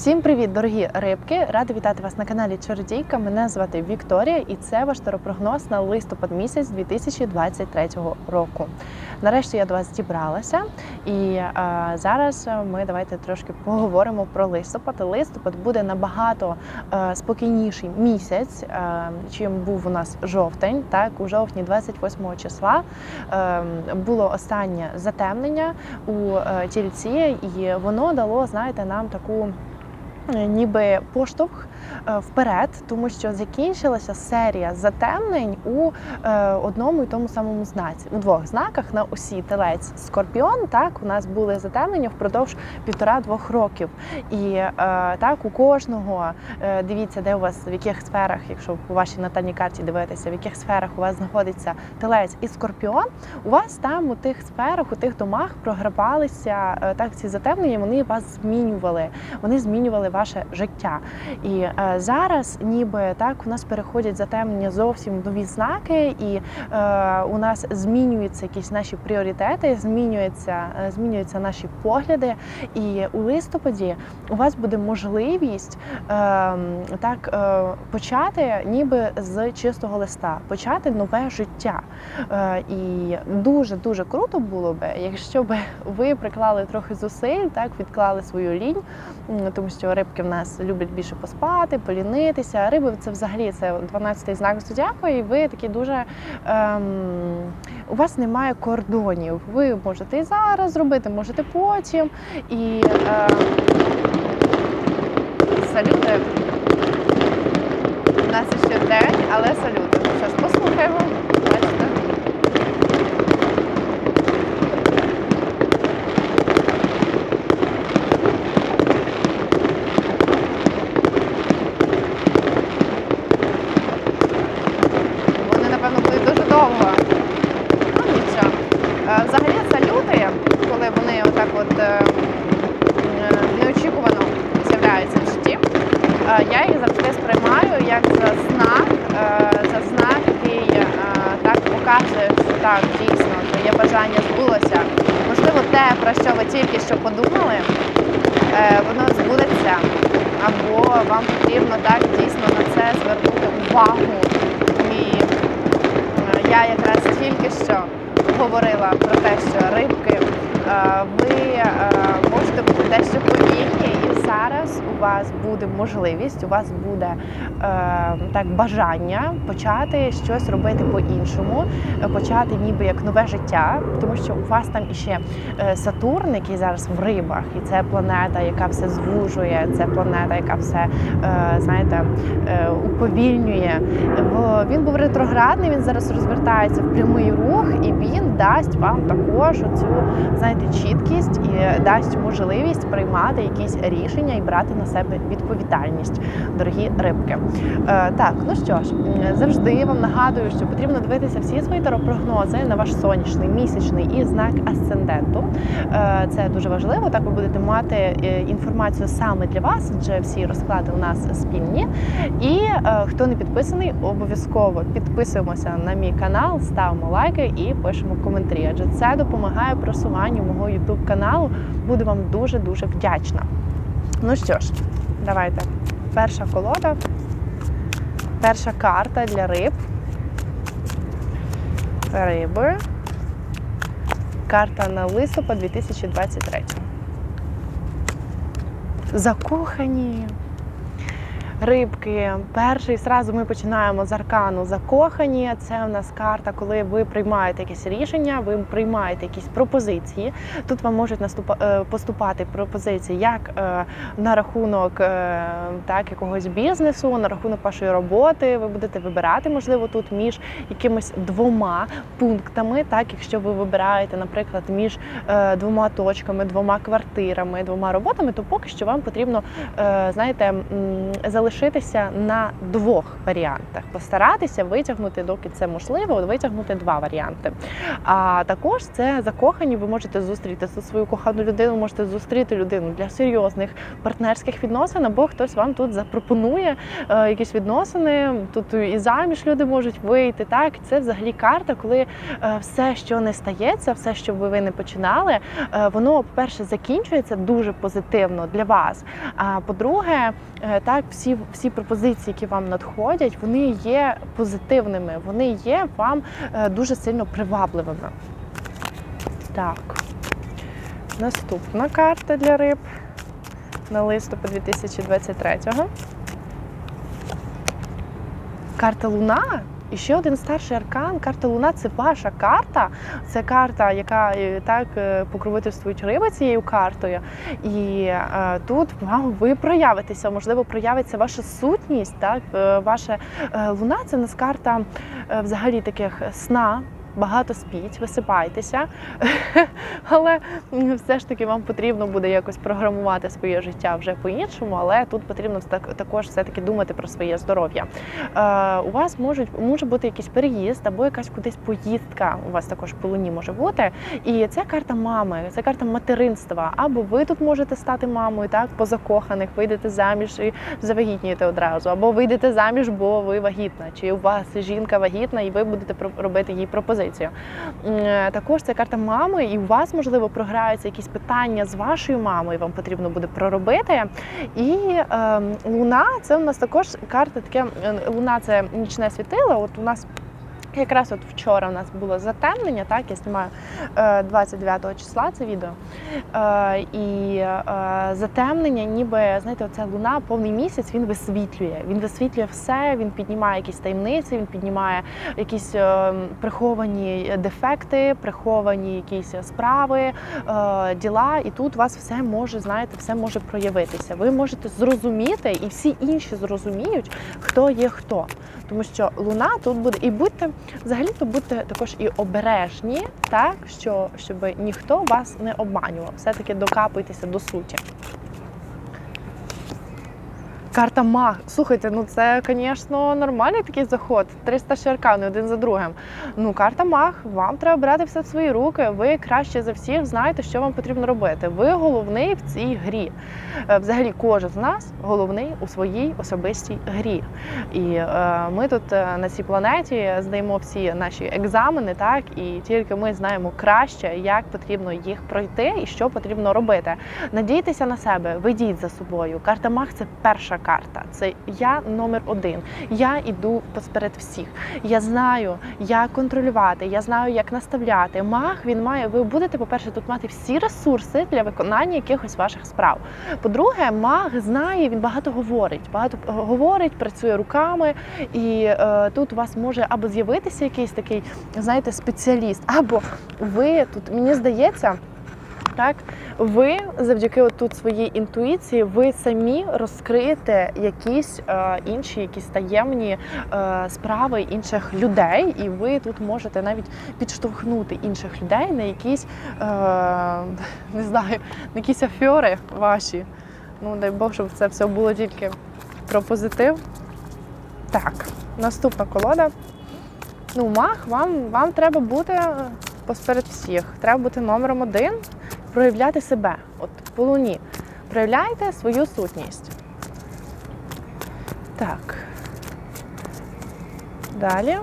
Всім привіт, дорогі рибки! Рада вітати вас на каналі Чародійка. Мене звати Вікторія, і це ваш таропрогноз на листопад місяць 2023 року. Нарешті я до вас зібралася, і е, зараз ми давайте трошки поговоримо про листопад. Листопад буде набагато е, спокійніший місяць, е, чим був у нас жовтень. Так, у жовтні 28 числа е, було останнє затемнення у тільці, і воно дало, знаєте, нам таку ніби поштовх вперед, тому що закінчилася серія затемнень у е, одному і тому самому знаці. У двох знаках на осі телець скорпіон. Так, у нас були затемнення впродовж півтора-двох років. І е, так, у кожного е, дивіться, де у вас в яких сферах, якщо по вашій натальній карті дивитися, в яких сферах у вас знаходиться телець і скорпіон. У вас там у тих сферах, у тих домах програвалися е, так ці затемнення. Вони вас змінювали, вони змінювали ваше життя. І е, зараз, ніби так, у нас переходять затемнення зовсім нові знаки, і е, у нас змінюються якісь наші пріоритети, змінюються, е, змінюються наші погляди. І у листопаді у вас буде можливість е, так е, почати, ніби з чистого листа, почати нове життя. Е, і дуже дуже круто було би, якщо б ви приклали трохи зусиль, так відклали свою лінь, тому що рибки в нас люблять більше поспати, полінитися. Риби це взагалі це 12-й знак зодіаку, і ви такі дуже ем, у вас немає кордонів. Ви можете і зараз зробити, можете потім. І ем, салюти. У нас ще день, але салюти. Ну що ж, послухаємо. Бачите. Вони, напевно, будуть дуже довго. Ну, нічого. Е, Взагалі салюти, коли отак от е, е, неочікувано з'являються в житті, е, я їх завжди сприймаю як за знак, за знак, який так показує, що так, дійсно, твоє бажання збулося. Можливо, те, про що ви тільки що подумали, воно збудеться, або вам потрібно так дійсно на це звернути увагу. І я якраз тільки що говорила про те, що рибки, е, ви е, можете бути дещо повільні, зараз у вас буде можливість, у вас буде е, так бажання почати щось робити по-іншому, е, почати ніби як нове життя, тому що у вас там іще е, Сатурн, який зараз в рибах, і це планета, яка все звужує, це планета, яка все е, знаєте, е, уповільнює. Він був ретроградний, він зараз розвертається в прямий рух, і він дасть вам також цю знаєте, чіткість дасть можливість приймати якісь рішення і брати на себе відповідальність, дорогі рибки. Е, так, ну що ж, завжди вам нагадую, що потрібно дивитися всі свої таропрогнози на ваш сонячний, місячний і знак асценденту. Е, це дуже важливо. Так ви будете мати е, інформацію саме для вас, адже всі розклади у нас спільні. І хто не підписаний, обов'язково підписуємося на мій канал, ставимо лайки і пишемо коментарі. Адже це допомагає просуванню мого YouTube каналу. Буду вам дуже дуже вдячна. Ну що ж, давайте. Перша колода, перша карта для риб. Риби. Карта на листопад 2023. Закохані. Рибки, перший зразу ми починаємо з аркану закохані. Це у нас карта, коли ви приймаєте якесь рішення, ви приймаєте якісь пропозиції. Тут вам можуть наступа- е, поступати пропозиції як е, на рахунок е, так, якогось бізнесу, на рахунок вашої роботи. Ви будете вибирати, можливо, тут між якимись двома пунктами. Так, якщо ви вибираєте, наприклад, між двома точками, двома квартирами, двома роботами, то поки що вам потрібно, знаєте, залишити залишитися на двох варіантах. Постаратися витягнути, доки це можливо, витягнути два варіанти. А також це закохані. Ви можете зустріти свою кохану людину, можете зустріти людину для серйозних партнерських відносин, або хтось вам тут запропонує е, якісь відносини. Тут і заміж люди можуть вийти. Так, це взагалі карта, коли е, все, що не стається, все, що ви не починали, е, воно, по-перше, закінчується дуже позитивно для вас. А по-друге, так, всі, всі пропозиції, які вам надходять, вони є позитивними, вони є вам е, дуже сильно привабливими. Так. Наступна карта для риб на листопад 2023-го. карта Луна. І ще один старший аркан. Карта Луна це ваша карта. Це карта, яка е, так е, покровительствують риби цією картою. І е, тут вам ви проявитеся, можливо, проявиться ваша сутність. Так, Е, ваша луна це нас карта взагалі таких сна. Багато спіть, висипайтеся, але все ж таки вам потрібно буде якось програмувати своє життя вже по-іншому, але тут потрібно також все-таки думати про своє здоров'я. Е, у вас можуть може бути якийсь переїзд або якась кудись поїздка. У вас також по луні може бути. І це карта мами, це карта материнства. Або ви тут можете стати мамою, так по закоханих, вийдете заміж і завагітнієте одразу, або вийдете заміж, бо ви вагітна, чи у вас жінка вагітна, і ви будете робити їй пропозицію. М, е, Також це карта мами, і у вас можливо програються якісь питання з вашою мамою. Вам потрібно буде проробити. І е, луна це у нас також карта таке. е, Луна це нічне світило. От у нас. Якраз от вчора у нас було затемнення, так я знімаю е, 29 числа це відео. Е, І е, затемнення, ніби знаєте, оця луна, повний місяць, він висвітлює. Він висвітлює все, він піднімає якісь таємниці, він піднімає якісь е, приховані дефекти, приховані якісь справи, е, діла. І тут у вас все може, знаєте, все може проявитися. Ви можете зрозуміти, і всі інші зрозуміють, хто є хто. Тому що луна тут буде, і будьте взагалі то будьте також і обережні, так що щоб ніхто вас не обманював. Все-таки докапуйтеся до суті. Карта маг. Слухайте, ну це, звісно, нормальний такий заход. 300 шаркани один за другим. Ну, карта маг, вам треба брати все в свої руки. Ви краще за всіх знаєте, що вам потрібно робити. Ви головний в цій грі. Е, Взагалі, кожен з нас головний у своїй особистій грі. І е, ми тут е, на цій планеті здаємо всі наші екзамени, так і тільки ми знаємо краще, як потрібно їх пройти і що потрібно робити. Надійтеся на себе, ведіть за собою. Карта маг це перша карта. Це я номер один. Я іду посеред всіх. Я знаю, як контролювати, я знаю, як наставляти. Маг він має. Ви будете, по-перше, тут мати всі ресурси для виконання якихось ваших справ. По-друге, маг знає, він багато говорить, багато говорить, працює руками, і е, тут у вас може або з'явитися якийсь такий, знаєте, спеціаліст, або ви тут, мені здається. Так, ви завдяки от тут своїй інтуїції, ви самі розкриєте якісь е, інші, якісь таємні е, справи інших людей, і ви тут можете навіть підштовхнути інших людей на якісь, е, не знаю, на якісь афьори ваші. Ну, дай Бог, щоб це все було тільки про позитив. Так, наступна колода. Ну, мах, вам, вам треба бути посеред всіх. Треба бути номером один, проявляти себе. От по луні. Проявляйте свою сутність. Так. Далі.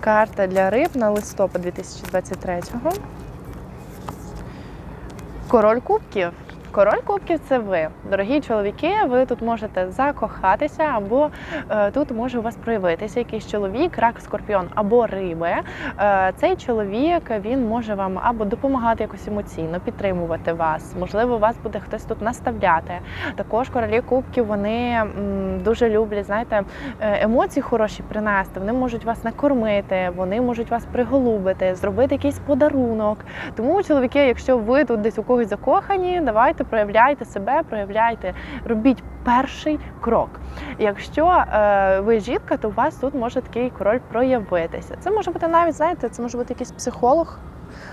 Карта для риб на листопад 2023-го. Король кубків. Король кубків це ви, дорогі чоловіки. Ви тут можете закохатися, або е, тут може у вас проявитися якийсь чоловік, рак, скорпіон або риби. Е, цей чоловік він може вам або допомагати якось емоційно, підтримувати вас. Можливо, вас буде хтось тут наставляти. Також королі кубків вони м, дуже люблять, знаєте, е, емоції хороші принести. Вони можуть вас накормити, вони можуть вас приголубити, зробити якийсь подарунок. Тому, чоловіки, якщо ви тут десь у когось закохані, давайте проявляйте себе, проявляйте, робіть перший крок. Якщо е, ви жінка, то у вас тут може такий король проявитися. Це може бути навіть, знаєте, це може бути якийсь психолог.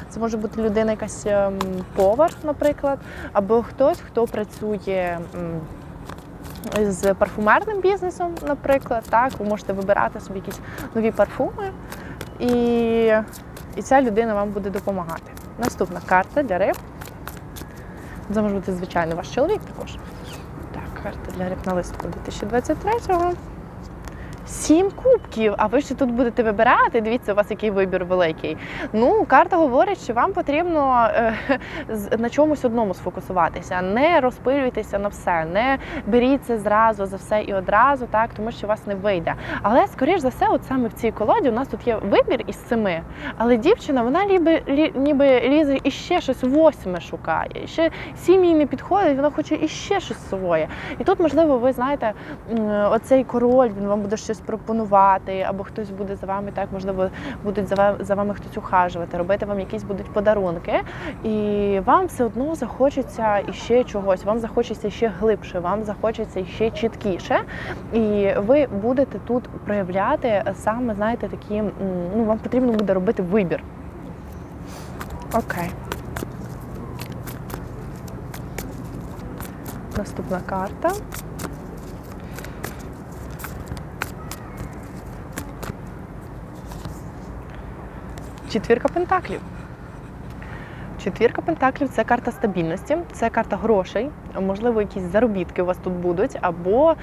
Це може бути людина, якась ем, повар, наприклад, або хтось, хто працює з парфумерним бізнесом, наприклад. Так, ви можете вибирати собі якісь нові парфуми, і, і ця людина вам буде допомагати. Наступна карта для риб. Це може бути, звичайно, ваш чоловік також. Так, карта для листопад 2023-го. Сім кубків, а ви ще тут будете вибирати. Дивіться, у вас який вибір великий. Ну, карта говорить, що вам потрібно е, на чомусь одному сфокусуватися. Не розпилюйтеся на все, не беріться зразу за все і одразу, так тому що вас не вийде. Але скоріш за все, от саме в цій колоді у нас тут є вибір із семи. Але дівчина, вона ніби, лі, ніби лізе і ще щось восьме шукає. Ще сім їй не підходить, вона хоче іще щось своє. І тут, можливо, ви знаєте, оцей король він вам буде щось пропонувати, або хтось буде за вами, так можливо, будуть за вами, за вами хтось ухажувати, робити вам якісь будуть подарунки, і вам все одно захочеться іще чогось, вам захочеться ще глибше, вам захочеться ще чіткіше. І ви будете тут проявляти саме, знаєте, такі, ну вам потрібно буде робити вибір. Окей. Наступна карта. Четвірка пентаклів. Четвірка пентаклів це карта стабільності, це карта грошей. Можливо, якісь заробітки у вас тут будуть, або е,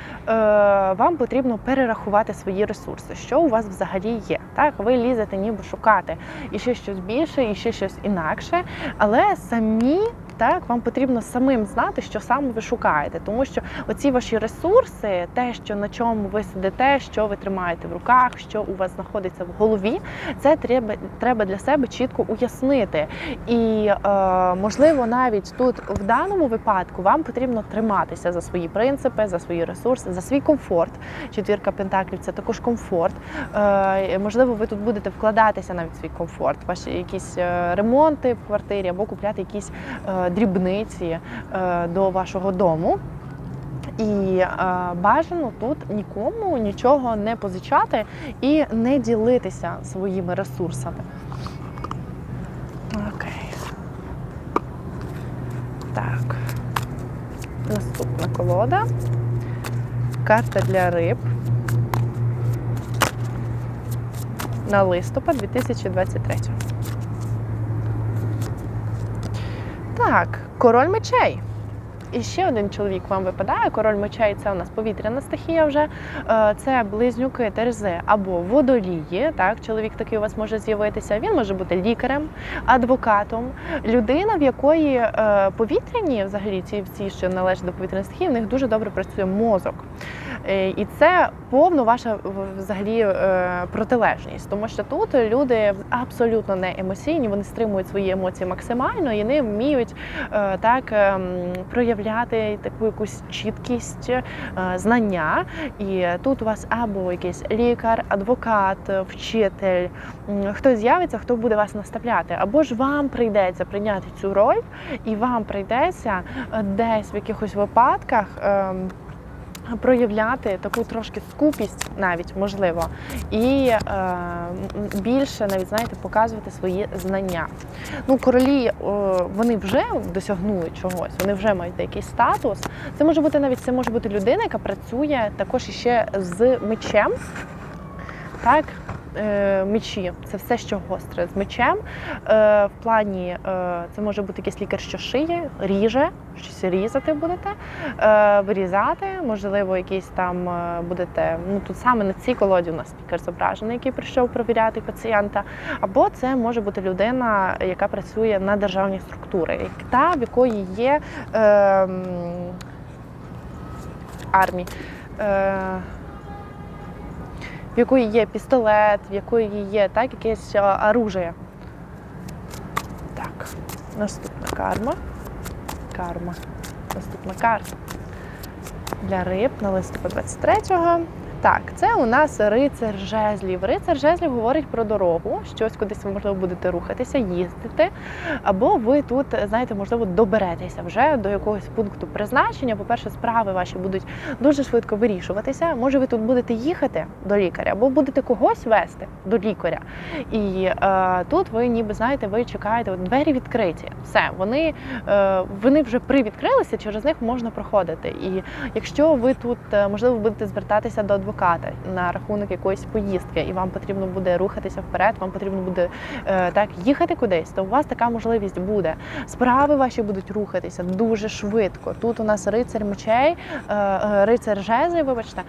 вам потрібно перерахувати свої ресурси, що у вас взагалі є. Так, ви лізете, ніби шукати і ще щось більше, і ще щось інакше, але самі. Так, вам потрібно самим знати, що саме ви шукаєте, тому що оці ваші ресурси, те, що на чому ви сидите, що ви тримаєте в руках, що у вас знаходиться в голові, це треба, треба для себе чітко уяснити. І е, можливо, навіть тут в даному випадку вам потрібно триматися за свої принципи, за свої ресурси, за свій комфорт. Четвірка пентаклів це також комфорт. Е, можливо, ви тут будете вкладатися навіть в свій комфорт, ваші якісь е, ремонти в квартирі або купляти якісь е, дрібниці е, до вашого дому. І е, бажано тут нікому нічого не позичати і не ділитися своїми ресурсами. Окей. Так. Наступна колода. Карта для риб. На листопад 2023. Так, король мечей. І ще один чоловік вам випадає. Король мечей це у нас повітряна стихія вже. Е, Це близнюки, терези або водолії. Так, чоловік такий у вас може з'явитися. Він може бути лікарем, адвокатом, людина, в якої е, повітряні, взагалі ці всі, що належать до повітряної стихії, в них дуже добре працює мозок. Е, І це повно ваша взагалі протилежність, тому що тут люди абсолютно не емоційні, вони стримують свої емоції максимально і не вміють так ем, проявляти таку якусь чіткість е, знання. І тут у вас або якийсь лікар, адвокат, вчитель, хтось з'явиться, хто буде вас наставляти, або ж вам прийдеться прийняти цю роль, і вам прийдеться е, десь в якихось випадках. Проявляти таку трошки скупість, навіть можливо, і е, більше навіть знаєте, показувати свої знання. Ну, королі е, вони вже досягнули чогось, вони вже мають якийсь статус. Це може бути навіть це може бути людина, яка працює також іще з мечем. Так, е, мечі це все, що гостре з мечем. Е, в плані е, це може бути якийсь лікар, що шиє, ріже, щось різати будете, вирізати, можливо, якийсь там будете. Ну тут саме на цій колоді у нас лікар зображений, який прийшов провіряти пацієнта. Або це може бути людина, яка працює на державній структурі, та в якої є е, армії. Е, в якої є пістолет, в якої є так, якесь е, оружие. Так, наступна карма. Карма. Наступна карта. Для риб на листопад 23-го. Так, це у нас рицар жезлів. Рицар жезлів говорить про дорогу, щось кудись ви можливо будете рухатися, їздити. Або ви тут, знаєте, можливо, доберетеся вже до якогось пункту призначення. По-перше, справи ваші будуть дуже швидко вирішуватися. Може, ви тут будете їхати до лікаря, або будете когось вести до лікаря. І е, тут ви ніби знаєте, ви чекаєте, от двері відкриті. Все, вони, е, вони вже привідкрилися, через них можна проходити. І якщо ви тут, е, можливо, будете звертатися до адвоката на рахунок якоїсь поїздки, і вам потрібно буде рухатися вперед, вам потрібно буде е, так їхати кудись, то у вас така можливість буде. Справи ваші будуть рухатися дуже швидко. Тут у нас рицар мечей, е, е, рицар жезлів, вибачте,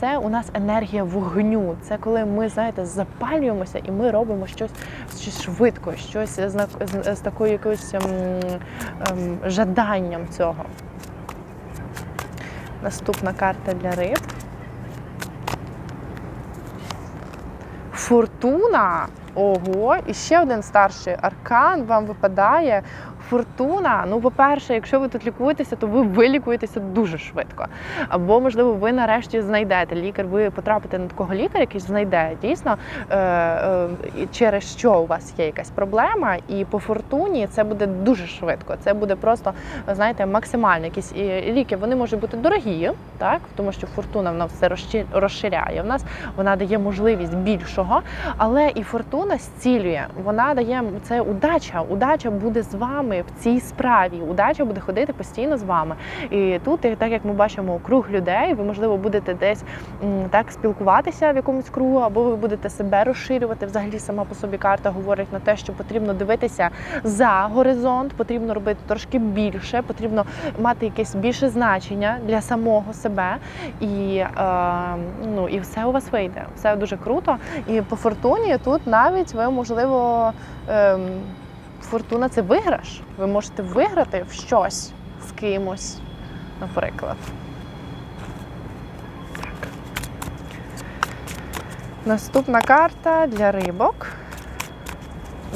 це у нас енергія вогню. Це коли ми, знаєте, запалюємося і ми робимо щось, щось швидко, щось з, з, з такою якоюсь ем, ем, жаданням цього. Наступна карта для риб. Фортуна. Ого, і ще один старший аркан вам випадає. Фортуна. Ну, по-перше, якщо ви тут лікуєтеся, то ви вилікуєтеся дуже швидко. Або, можливо, ви нарешті знайдете лікар, ви потрапите на такого лікаря, який знайде дійсно е, е, через що у вас є якась проблема. І по фортуні це буде дуже швидко. Це буде просто, знаєте, максимально якісь ліки. Вони можуть бути дорогі, так тому що фортуна в нас все розшир- розширяє. В нас вона дає можливість більшого, але і фортуна зцілює. Вона дає це удача. Удача буде з вами в цій справі. Удача буде ходити постійно з вами. І тут, так як ми бачимо, круг людей, ви можливо будете десь так спілкуватися в якомусь кругу, або ви будете себе розширювати. Взагалі сама по собі карта говорить на те, що потрібно дивитися за горизонт, потрібно робити трошки більше, потрібно мати якесь більше значення для самого себе. І, е, ну, і все у вас вийде. Все дуже круто. І по фортуні тут навіть ви можливо. ем, Фортуна це виграш. Ви можете виграти в щось з кимось, наприклад. Так. Наступна карта для рибок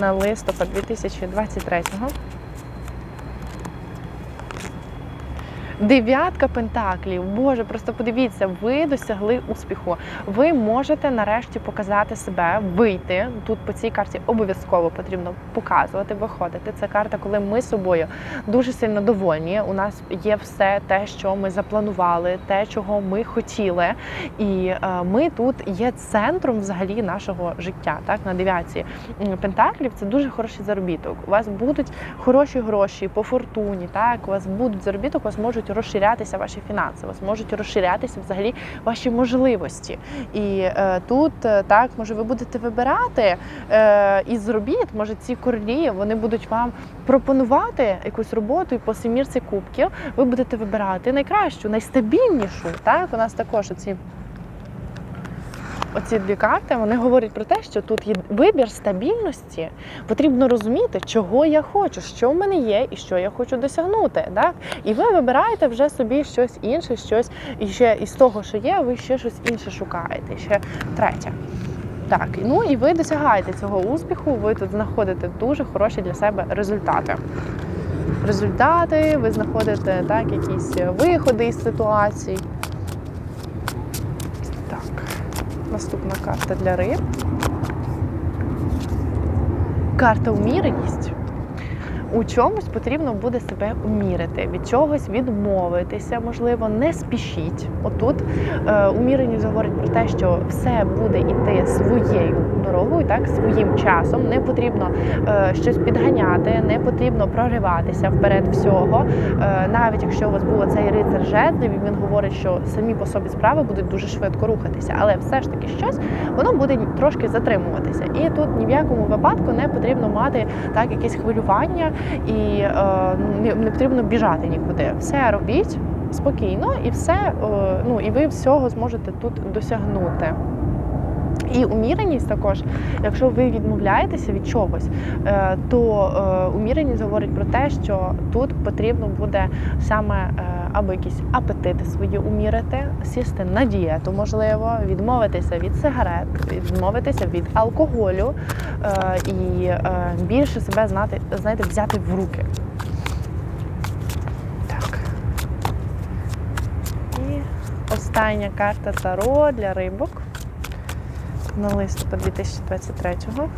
на листопад 2023-го. Дев'ятка пентаклів. Боже, просто подивіться, ви досягли успіху. Ви можете нарешті показати себе, вийти. Тут по цій карті обов'язково потрібно показувати, виходити. Це карта, коли ми собою дуже сильно довольні. У нас є все те, що ми запланували, те, чого ми хотіли. І е, ми тут є центром взагалі нашого життя. Так, на дев'ятці пентаклів це дуже хороший заробіток. У вас будуть хороші гроші по фортуні. Так, у вас будуть заробіток, у вас можуть розширятися ваші фінанси, у вас можуть розширятися взагалі ваші можливості. І е, тут е, так, може, ви будете вибирати е, із робіт, може, ці королі вони будуть вам пропонувати якусь роботу і по семірці кубків ви будете вибирати найкращу, найстабільнішу. Так, у нас також оці. Оці дві карти вони говорять про те, що тут є вибір стабільності. Потрібно розуміти, чого я хочу, що в мене є і що я хочу досягнути. Так? І ви вибираєте вже собі щось інше, щось і ще із того, що є, ви ще щось інше шукаєте. Ще третє. Так, ну і ви досягаєте цього успіху, ви тут знаходите дуже хороші для себе результати. Результати, ви знаходите так, якісь виходи із ситуацій. Так, наступна карта для риб. Карта уміреність. У чомусь потрібно буде себе умірити, від чогось відмовитися, можливо, не спішіть. Отут е, уміреність говорить про те, що все буде йти своєю дорогою, так своїм часом. Не потрібно е, щось підганяти, не потрібно прориватися вперед всього. Е, навіть якщо у вас був цей рицар жезлів, він говорить, що самі по собі справи будуть дуже швидко рухатися, але все ж таки щось воно буде трошки затримуватися. І тут ні в якому випадку не потрібно мати так якесь хвилювання і е, не, потрібно біжати нікуди. Все робіть спокійно, і все, е, ну і ви всього зможете тут досягнути. І уміреність також, якщо ви відмовляєтеся від чогось, е, то е, уміреність говорить про те, що тут потрібно буде саме е, або якісь апетити свої умірити, сісти на дієту, можливо, відмовитися від сигарет, відмовитися від алкоголю е, і е, більше себе знати, знаєте, взяти в руки. Так. І остання карта Таро для рибок на листопад 2023-го.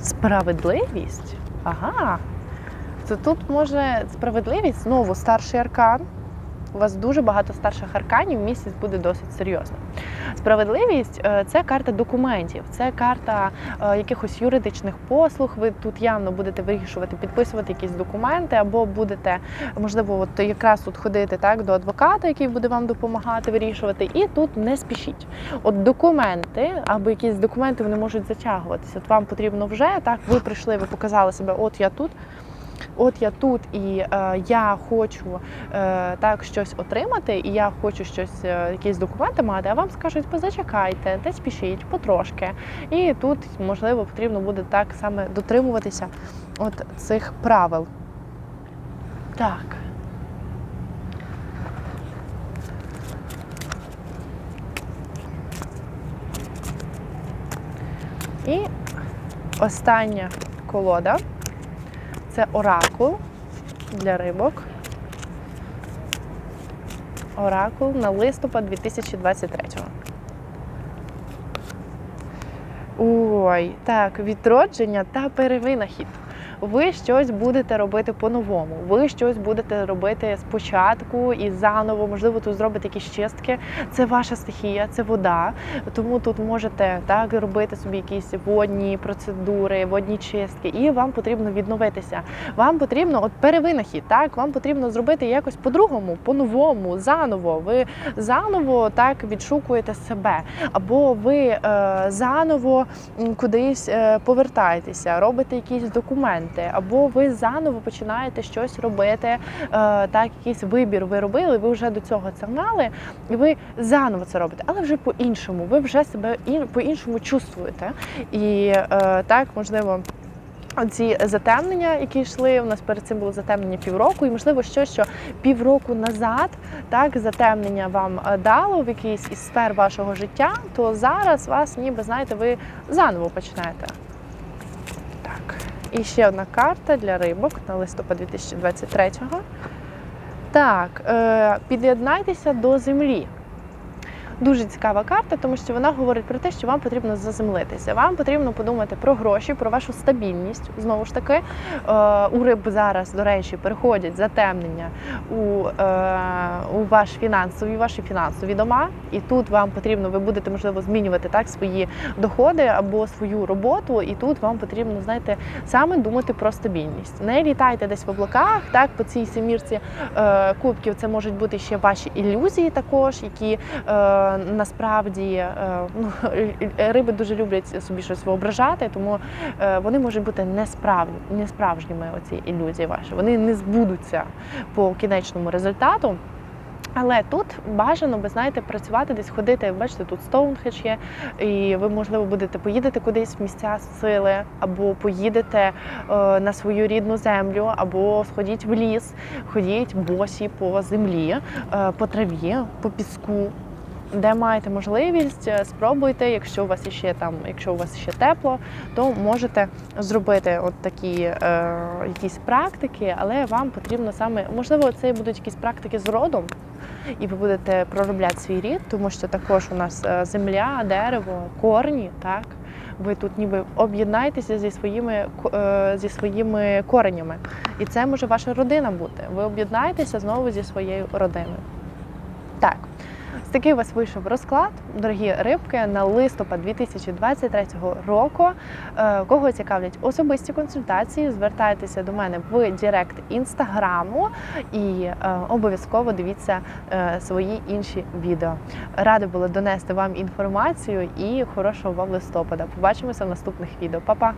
Справедливість? Ага. То тут може справедливість знову старший аркан. У вас дуже багато старших арканів, місяць буде досить серйозно. Справедливість е, це карта документів, це карта е, якихось юридичних послуг. Ви тут явно будете вирішувати, підписувати якісь документи, або будете, можливо, от якраз тут ходити так до адвоката, який буде вам допомагати вирішувати. І тут не спішіть. От документи або якісь документи вони можуть затягуватися. От вам потрібно вже так. Ви прийшли, ви показали себе, от я тут. От я тут і е, я хочу е, так щось отримати, і я хочу щось, е, якісь документи мати, а вам скажуть, позачекайте, не спішіть, потрошки. І тут, можливо, потрібно буде так саме дотримуватися от цих правил. Так. І остання колода це оракул для рибок. Оракул на листопад 2023-го. Ой, так, відродження та перевинахід. Ви щось будете робити по-новому. Ви щось будете робити спочатку і заново. Можливо, тут зробите якісь чистки. Це ваша стихія, це вода. Тому тут можете так робити собі якісь водні процедури, водні чистки, і вам потрібно відновитися. Вам потрібно от перевинахід, так вам потрібно зробити якось по-другому, по-новому, заново. Ви заново так відшукуєте себе, або ви е, заново кудись е, повертаєтеся, робите якісь документи, або ви заново починаєте щось робити. Е, так, якийсь вибір ви робили, ви вже до цього це знали, і ви заново це робите, але вже по-іншому. Ви вже себе по-іншому чувствуєте. І е, так, можливо. Ці затемнення, які йшли, у нас перед цим було затемнення півроку, і можливо щось, що півроку назад так затемнення вам е, дало в якийсь із сфер вашого життя, то зараз вас, ніби знаєте, ви заново почнете. І ще одна карта для рибок на листопад 2023-го. Так, е, під'єднайтеся до землі. Дуже цікава карта, тому що вона говорить про те, що вам потрібно заземлитися. Вам потрібно подумати про гроші, про вашу стабільність. Знову ж таки, е, у риб зараз, до речі, переходять затемнення у, е, у ваш фінансові, ваші фінансові дома. І тут вам потрібно, ви будете можливо змінювати так свої доходи або свою роботу. І тут вам потрібно, знаєте, саме думати про стабільність. Не літайте десь в облаках. Так, по цій семірці е, кубків це можуть бути ще ваші ілюзії, також які. Насправді е, ну, риби дуже люблять собі щось воображати, тому е, вони можуть бути несправні, несправжніми оці ілюзії ваші. Вони не збудуться по кінечному результату. Але тут бажано, ви знаєте, працювати десь ходити. Бачите, тут Стоунхедж є, і ви, можливо, будете поїдете кудись в місця сили, або поїдете е, на свою рідну землю, або сходіть в ліс, ходіть босі по землі, е, по траві, по піску. Де маєте можливість, е, спробуйте. Якщо у вас ще там, якщо у вас ще тепло, то можете зробити от такі е, якісь практики, але вам потрібно саме можливо, це будуть якісь практики з родом, і ви будете проробляти свій рід, тому що також у нас е, земля, дерево, корні, так. Ви тут ніби об'єднаєтеся зі своїми е, зі своїми коренями, і це може ваша родина бути. Ви об'єднаєтеся знову зі своєю родиною. Так. Такий у вас вийшов розклад, дорогі рибки, на листопад 2023 року. Е, Кого цікавлять особисті консультації, звертайтеся до мене в Директ інстаграму і е, обов'язково дивіться е, свої інші відео. Рада була донести вам інформацію і хорошого вам листопада. Побачимося в наступних відео. Па-па!